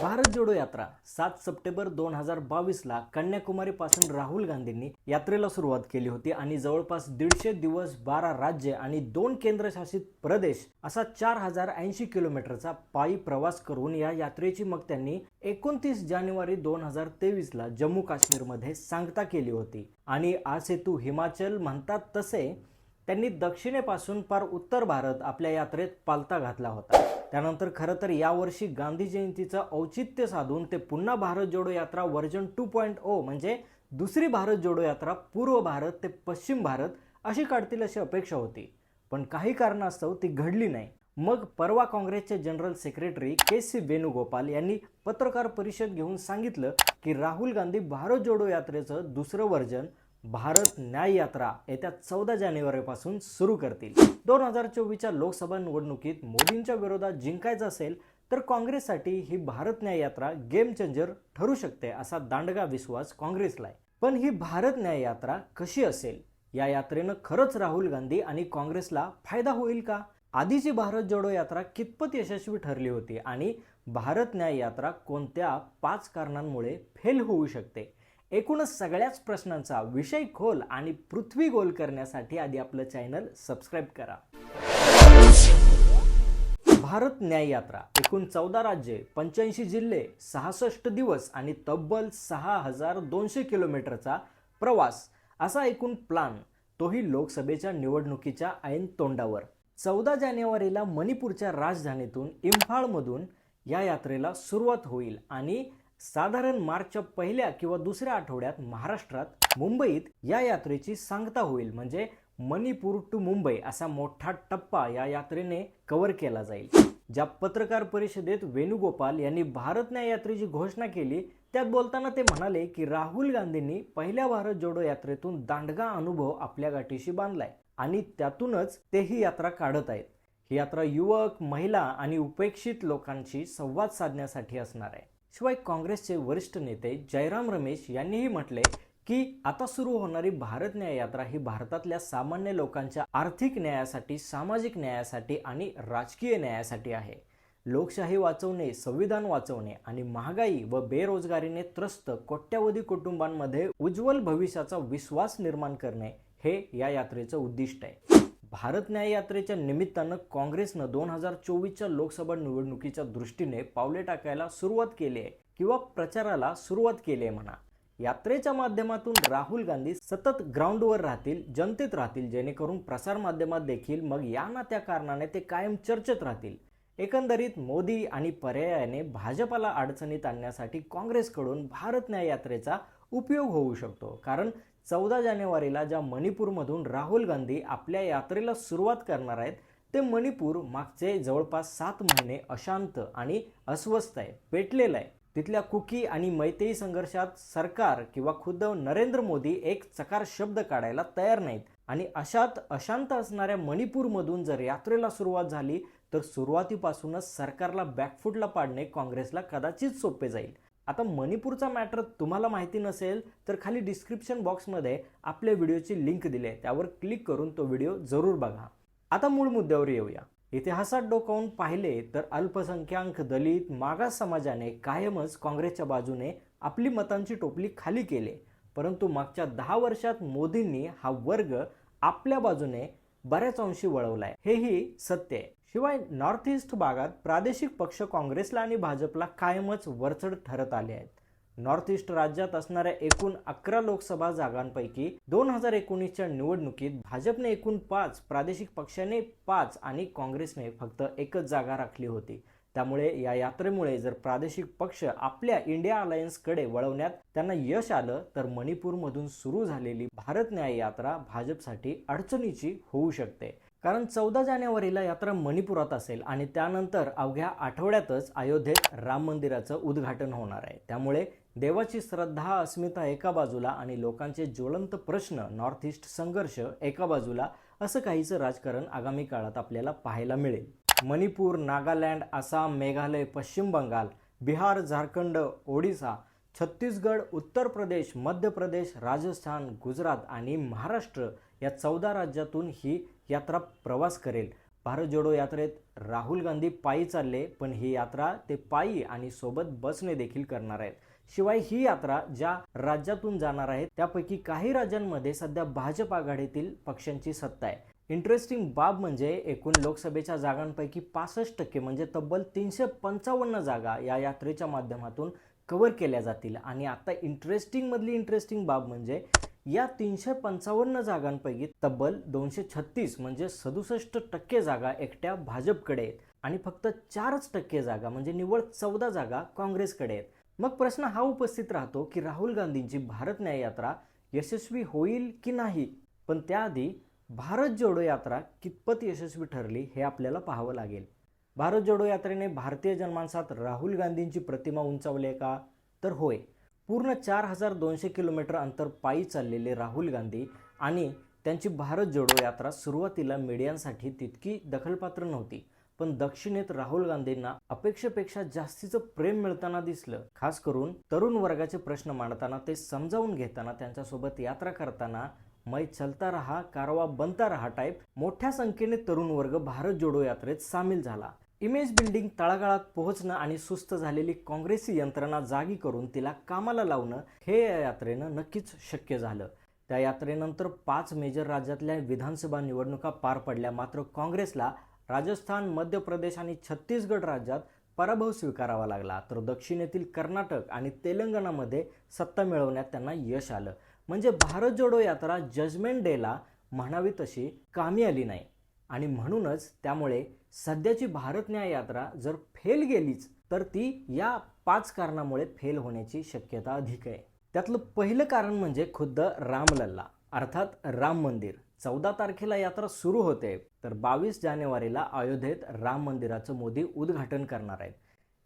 भारत जोडो यात्रा सात सप्टेंबर दोन हजार बावीसला कन्याकुमारीपासून राहुल गांधींनी यात्रेला सुरुवात केली होती आणि जवळपास दीडशे दिवस बारा राज्य आणि दोन केंद्रशासित प्रदेश असा चार हजार ऐंशी किलोमीटरचा पायी प्रवास करून या यात्रेची मग त्यांनी एकोणतीस जानेवारी दोन हजार तेवीसला जम्मू काश्मीरमध्ये सांगता केली होती. आणि आज हेतू हिमाचल म्हणतात तसे त्यांनी दक्षिणेपासून पार उत्तर भारत आपल्या यात्रेत पालथा घातला होता. त्यानंतर खरं तर यावर्षी गांधी जयंतीचं औचित्य साधून ते पुन्हा भारत जोडो यात्रा व्हर्जन टू पॉईंट ओ म्हणजे दुसरी भारत जोडो यात्रा पूर्व भारत ते पश्चिम भारत अशी काढतील अशी अपेक्षा होती. पण काही कारणास्तव ती घडली नाही. मग परवा काँग्रेसचे general secretary K C Venugopal यांनी पत्रकार परिषद घेऊन सांगितलं की राहुल गांधी भारत जोडो यात्रेचं दुसरं वर्जन भारत न्याय यात्रा येत्या चौदा जानेवारीपासून सुरू करतील. दोन हजार चोवीसच्या लोकसभा निवडणुकीत मोदींच्या विरोधात जिंकायचं असेल तर काँग्रेससाठी ही भारत न्याय यात्रा गेम चेंजर ठरू शकते असा दांडगा विश्वास काँग्रेसला आहे. पण ही भारत न्याय यात्रा कशी असेल? या यात्रेनं खरंच राहुल गांधी आणि काँग्रेसला फायदा होईल का? आधीची भारत जोडो यात्रा कितपत यशस्वी ठरली होती आणि भारत न्याय यात्रा कोणत्या पाच कारणांमुळे फेल होऊ शकते? एकूणच सगळ्याच प्रश्नांचा विषय खोल आणि पृथ्वी गोल करण्यासाठी आधी आपलं चॅनल सबस्क्राईब करा. भारत न्याय यात्रा एकूण चौदा राज्ये पंच्याऐंशी जिल्हे सहासष्ट दिवस आणि तब्बल सहा हजार दोनशे किलोमीटरचा प्रवास असा एकूण प्लान तोही लोकसभेच्या निवडणुकीच्या ऐन तोंडावर. चौदा जानेवारीला मणिपूरच्या राजधानीतून इम्फाळमधून या यात्रेला सुरुवात होईल आणि साधारण मार्चच्या पहिल्या किंवा दुसऱ्या आठवड्यात महाराष्ट्रात मुंबईत या यात्रेची सांगता होईल. म्हणजे मणिपूर टू मुंबई असा मोठा टप्पा या यात्रेने कव्हर केला जाईल. ज्या पत्रकार परिषदेत वेणुगोपाल यांनी भारत न्याय यात्रेची घोषणा केली त्यात बोलताना ते म्हणाले की राहुल गांधींनी पहिल्या भारत जोडो यात्रेतून दांडगा अनुभव आपल्या गाठीशी बांधलाय आणि त्यातूनच ते ही यात्रा काढत आहेत. ही यात्रा युवक महिला आणि उपेक्षित लोकांशी संवाद साधण्यासाठी असणार आहे. शिवाय काँग्रेसचे वरिष्ठ नेते जयराम रमेश यांनीही म्हटले की आता सुरू होणारी भारत न्याय यात्रा ही भारतातल्या सामान्य लोकांच्या आर्थिक न्यायासाठी सामाजिक न्यायासाठी आणि राजकीय न्यायासाठी आहे. लोकशाही वाचवणे संविधान वाचवणे आणि महागाई व बेरोजगारीने त्रस्त कोट्यावधी कुटुंबांमध्ये उज्ज्वल भविष्याचा विश्वास निर्माण करणे हे या यात्रेचं उद्दिष्ट आहे. भारत न्याय यात्रेच्या निमित्तानं काँग्रेसनं दोन हजार चोवीसच्या लोकसभा निवडणुकीच्या दृष्टीने पावले टाकायला सुरुवात केली आहे किंवा प्रचाराला सुरुवात केली आहे म्हणा. यात्रेच्या माध्यमातून राहुल गांधी सतत ग्राउंडवर राहतील जनतेत राहतील जेणेकरून प्रसारमाध्यमात देखील मग या ना त्या कारणाने ते कायम चर्चेत राहतील. एकंदरीत मोदी आणि पर्यायाने भाजपाला अडचणीत आणण्यासाठी काँग्रेसकडून भारत न्याय यात्रेचा उपयोग होऊ शकतो. कारण चौदा जानेवारीला ज्या मणिपूरमधून राहुल गांधी आपल्या यात्रेला सुरुवात करणार आहेत ते मणिपूर मागचे जवळपास सात महिने अशांत आणि अस्वस्थ आहे पेटलेलं आहे. तिथल्या कुकी आणि मैतेई संघर्षात सरकार किंवा खुद्द नरेंद्र मोदी एक चकार शब्द काढायला तयार नाहीत. आणि अशात अशांत असणाऱ्या मणिपूरमधून जर यात्रेला सुरुवात झाली तर सुरुवातीपासूनच सरकारला बॅकफुटला पाडणे काँग्रेसला कदाचित सोपे जाईल. आता मणिपूरचा मॅटर तुम्हाला माहिती नसेल तर खाली डिस्क्रिप्शन बॉक्समध्ये आपल्या व्हिडिओची लिंक दिली आहे. त्यावर क्लिक करून तो व्हिडिओ जरूर बघा. आता मूळ मुद्द्यावर येऊया. इतिहासात डोकावून पाहिले तर अल्पसंख्याक दलित मागास समाजाने कायमच काँग्रेसच्या बाजूने आपली मतांची टोपली खाली केली. परंतु मागच्या दहा वर्षात मोदींनी हा वर्ग आपल्या बाजूने बऱ्याच अंशी वळवलाय. हेही सत्य आहे. शिवाय नॉर्थ ईस्ट भागात प्रादेशिक पक्ष काँग्रेसला आणि भाजपला कायमच वरचढ ठरत आले आहेत. नॉर्थ ईस्ट राज्यात असणाऱ्या एकूण अकरा लोकसभा जागांपैकी दोन हजार एकोणीसच्या निवडणुकीत भाजपने एकूण पाच प्रादेशिक पक्षाने पाच आणि काँग्रेसने फक्त एकच जागा राखली होती. त्यामुळे या यात्रेमुळे जर प्रादेशिक पक्ष आपल्या इंडिया अलायन्सकडे वळवण्यात त्यांना यश आलं तर मणिपूरमधून सुरू झालेली भारत न्याय यात्रा भाजपसाठी अडचणीची होऊ शकते. कारण चौदा जानेवारीला यात्रा मणिपुरात असेल आणि त्यानंतर अवघ्या आठवड्यातच अयोध्येत राम मंदिराचं उद्घाटन होणार आहे. त्यामुळे देवाची श्रद्धा अस्मिता एका बाजूला आणि लोकांचे ज्वलंत प्रश्न नॉर्थ ईस्ट संघर्ष एका बाजूला असं काहीचं राजकारण आगामी काळात आपल्याला पाहायला मिळेल. मणिपूर नागालँड आसाम मेघालय पश्चिम बंगाल बिहार झारखंड ओडिसा छत्तीसगड उत्तर प्रदेश मध्य प्रदेश राजस्थान गुजरात आणि महाराष्ट्र या चौदा राज्यातून ही यात्रा प्रवास करेल. भारत जोडो यात्रेत राहुल गांधी पायी चालले पण ही यात्रा ते पायी आणि सोबत बसने देखील करणार आहेत. शिवाय ही यात्रा ज्या राज्यातून जाणार आहेत त्यापैकी काही राज्यांमध्ये सध्या भाजप आघाडीतील पक्षांची सत्ता आहे. इंटरेस्टिंग बाब म्हणजे एकूण लोकसभेच्या जागांपैकी पासष्ट टक्के म्हणजे तब्बल तीनशे पंचावन्न जागा या यात्रेच्या माध्यमातून कव्हर केल्या जातील. आणि आता इंटरेस्टिंग मधली इंटरेस्टिंग बाब म्हणजे या तीनशे पंचावन्न जागांपैकी तब्बल दोनशे छत्तीस म्हणजे सदुसष्ट टक्के जागा एकट्या भाजपकडे आहेत. आणि फक्त चारच टक्के जागा म्हणजे निव्वळ चौदा जागा काँग्रेसकडे आहेत. मग प्रश्न हा उपस्थित राहतो की राहुल गांधींची भारत न्याय यात्रा यशस्वी होईल की नाही? पण त्याआधी भारत जोडो यात्रा कितपत यशस्वी ठरली हे आपल्याला पाहावं लागेल. भारत जोडो यात्रेने भारतीय जनमानसात राहुल गांधींची प्रतिमा उंचावली आहे का? तर होय. पूर्ण चार हजार दोनशे किलोमीटर अंतर पायी चाललेले राहुल गांधी आणि त्यांची भारत जोडो यात्रा सुरुवातीला मीडियांसाठी तितकी दखलपात्र नव्हती पण दक्षिणेत राहुल गांधींना अपेक्षेपेक्षा जास्तीचं प्रेम मिळताना दिसलं. खास करून तरुण वर्गाचे प्रश्न मांडताना ते समजावून घेताना त्यांच्यासोबत यात्रा करताना मै चलता रहा कारवा बनता रहा टाईप मोठ्या संख्येने तरुण वर्ग भारत जोडो यात्रेत सामील झाला. इमेज बिल्डिंग तळागाळात पोहोचणं आणि सुस्त झालेली काँग्रेसी यंत्रणा जागी करून तिला कामाला लावणं हे या यात्रेनं नक्कीच शक्य झालं. त्या यात्रेनंतर पाच मेजर राज्यातल्या विधानसभा निवडणुका पार पडल्या. मात्र काँग्रेसला राजस्थान मध्य प्रदेश आणि छत्तीसगड राज्यात पराभव स्वीकारावा लागला. तर दक्षिणेतील कर्नाटक आणि तेलंगणामध्ये सत्ता मिळवण्यात त्यांना यश आलं. म्हणजे भारत जोडो यात्रा जजमेंट डेला म्हणावी तशी कामी आली नाही. आणि म्हणूनच त्यामुळे सध्याची भारत न्याय यात्रा जर फेल गेलीच तर ती या पाच कारणामुळे फेल होण्याची शक्यता अधिक आहे. त्यातलं पहिलं कारण म्हणजे खुद्द रामलल्ला अर्थात राम मंदिर. चौदा तारखेला यात्रा सुरू होते तर बावीस जानेवारीला अयोध्येत राम मंदिराचं मोदी उद्घाटन करणार आहेत.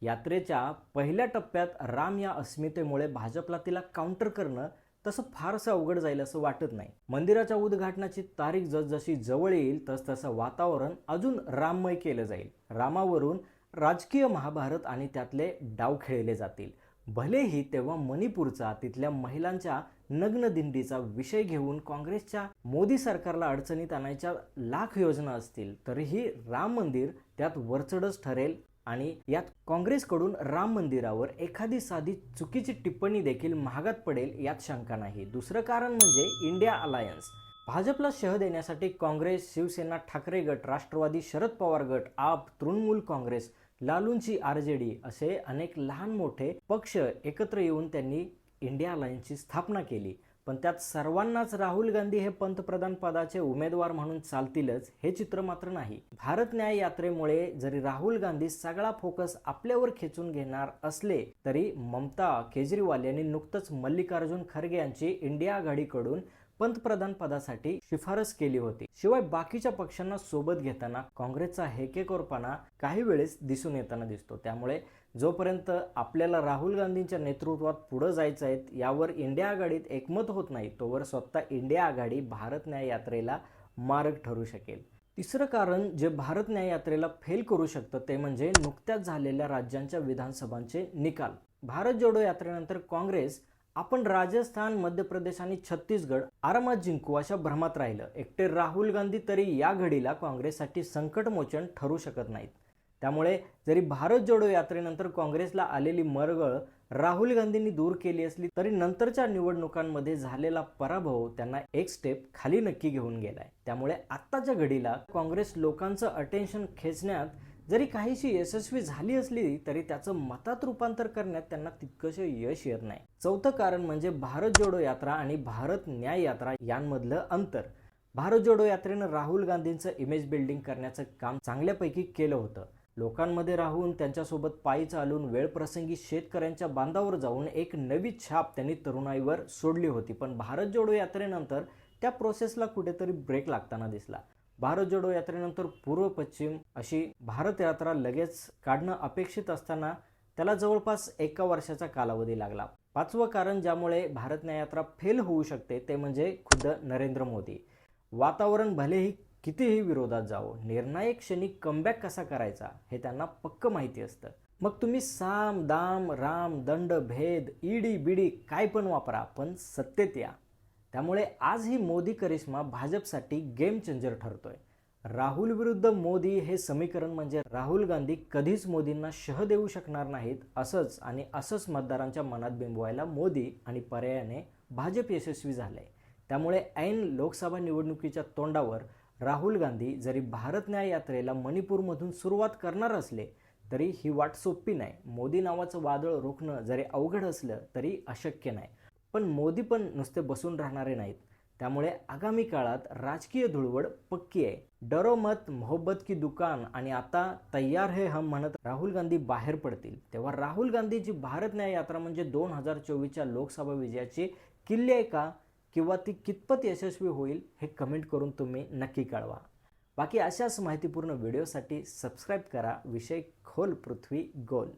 यात्रेच्या पहिल्या टप्प्यात राम या अस्मितेमुळे भाजपला तिला काउंटर करणं तसं फारसं अवघड जाईल असं वाटत नाही. मंदिराच्या उद्घाटनाची तारीख जसजशी जवळ येईल तस तसं वातावरण अजून राममय केलं जाईल. रामावरून राजकीय महाभारत आणि त्यातले डाव खेळले जातील. भलेही तेव्हा मणिपूरचा तिथल्या महिलांच्या नग्न दिंडीचा विषय घेऊन काँग्रेसच्या मोदी सरकारला अडचणीत आणायच्या लाख योजना असतील तरीही राम मंदिर त्यात वरचढच ठरेल आणि यात काँग्रेसकडून राम मंदिरावर एखादी साधी चुकीची टिप्पणी देखील महागात पडेल यात शंका नाही. दुसरं कारण म्हणजे इंडिया अलायन्स. भाजपला शह देण्यासाठी काँग्रेस शिवसेना ठाकरे गट राष्ट्रवादी शरद पवार गट आप तृणमूल काँग्रेस लालूंची आर जे डी असे अनेक लहान मोठे पक्ष एकत्र येऊन त्यांनी इंडिया अलायन्सची स्थापना केली. पण त्यात सर्वांनाच राहुल गांधी हे पंतप्रधान पदाचे उमेदवार म्हणून चालतीलच हे चित्र मात्र नाही. भारत न्याय यात्रेमुळे जरी राहुल गांधी सगळा फोकस आपल्यावर खेचून घेणार असले तरी ममता केजरीवाल यांनी नुकतंच मल्लिकार्जुन खरगे यांची इंडिया आघाडीकडून पंतप्रधान पदासाठी शिफारस केली होती. शिवाय बाकीच्या पक्षांना सोबत घेताना काँग्रेसचा हेकेकोरपणा काही वेळेस दिसून येताना दिसतो. त्यामुळे जोपर्यंत आपल्याला राहुल गांधींच्या नेतृत्वात पुढं जायचं आहे यावर इंडिया आघाडीत एकमत होत नाही तोवर स्वतः इंडिया आघाडी भारत न्याय यात्रेला मार्ग ठरू शकेल. तिसरं कारण जे भारत न्याय यात्रेला फेल करू शकतं ते म्हणजे नुकत्याच झालेल्या राज्यांच्या विधानसभांचे निकाल. भारत जोडो यात्रेनंतर काँग्रेस आपण राजस्थान मध्य प्रदेश आणि छत्तीसगड आरामात जिंकू अशा भ्रमात राहिलं. एकटे राहुल गांधी तरी या घडीला काँग्रेससाठी संकटमोचन ठरू शकत नाहीत. त्यामुळे जरी भारत जोडो यात्रेनंतर काँग्रेसला आलेली मरगळ राहुल गांधींनी दूर केली असली तरी नंतरच्या निवडणुकांमध्ये झालेला पराभव त्यांना एक स्टेप खाली नक्की घेऊन गेलाय. त्यामुळे आत्ताच्या घडीला काँग्रेस लोकांचं अटेन्शन खेचण्यात जरी काहीशी यशस्वी झाली असली तरी त्याचं मतात रूपांतर करण्यात त्यांना तितकंसं यश येत नाही. चौथं कारण म्हणजे भारत जोडो यात्रा आणि भारत न्याय यात्रा यांमधलं अंतर. भारत जोडो यात्रेनं राहुल गांधींचं इमेज बिल्डिंग करण्याचं काम चांगल्यापैकी केलं होतं. लोकांमध्ये राहून त्यांच्यासोबत पायी चालून वेळप्रसंगी शेतकऱ्यांच्या बांधावर जाऊन एक नवी छाप त्यांनी तरुणाईवर सोडली होती. पण भारत जोडो यात्रेनंतर त्या प्रोसेसला कुठेतरी ब्रेक लागताना दिसला. भारत जोडो यात्रेनंतर पूर्व पश्चिम अशी भारत यात्रा लगेच काढणं अपेक्षित असताना त्याला जवळपास एका वर्षाचा कालावधी लागला. पाचवं कारण ज्यामुळे भारत यात्रा फेल होऊ शकते ते म्हणजे खुद्द नरेंद्र मोदी. वातावरण भलेही कितीही विरोधात जावो निर्णायक क्षणी कमबॅक कसा करायचा हे त्यांना पक्क माहिती असतं. मग तुम्ही साम दाम राम दंड भेद ईडी बिडी काय पण वापरा पण सत्तेत या. त्यामुळे आज ही मोदी करिश्मा भाजपसाठी गेम चेंजर ठरतोय. राहुल विरुद्ध मोदी हे समीकरण म्हणजे राहुल गांधी कधीच मोदींना शह देऊ शकणार नाहीत असंच आणि असंच मतदारांच्या मनात बिंबवायला मोदी आणि पर्यायाने भाजप यशस्वी झाले. त्यामुळे ऐन लोकसभा निवडणुकीच्या तोंडावर राहुल गांधी जरी भारत न्याय यात्रेला मणिपूरमधून सुरुवात करणार असले तरी ही वाट सोपी नाही. मोदी नावाचं वादळ रोखणं जरी अवघड असलं तरी अशक्य नाही. पण मोदी पण नुसते बसून राहणारे नाहीत. त्यामुळे आगामी काळात राजकीय धुळवड पक्की आहे. डरो मत मोहब्बत की दुकान आणि आता तयार हे हम म्हणत राहुल गांधी बाहेर पडतील. तेव्हा राहुल गांधीची भारत न्याय यात्रा म्हणजे दोन हजार चोवीसच्या लोकसभा विजयाची किल्ली आहे का? किंवा ती कितपत यशस्वी होईल हे कमेंट करून तुम्ही नक्की कळवा. बाकी अशाच माहितीपूर्ण व्हिडिओसाठी सबस्क्राईब करा. विषय खोल पृथ्वी गोल.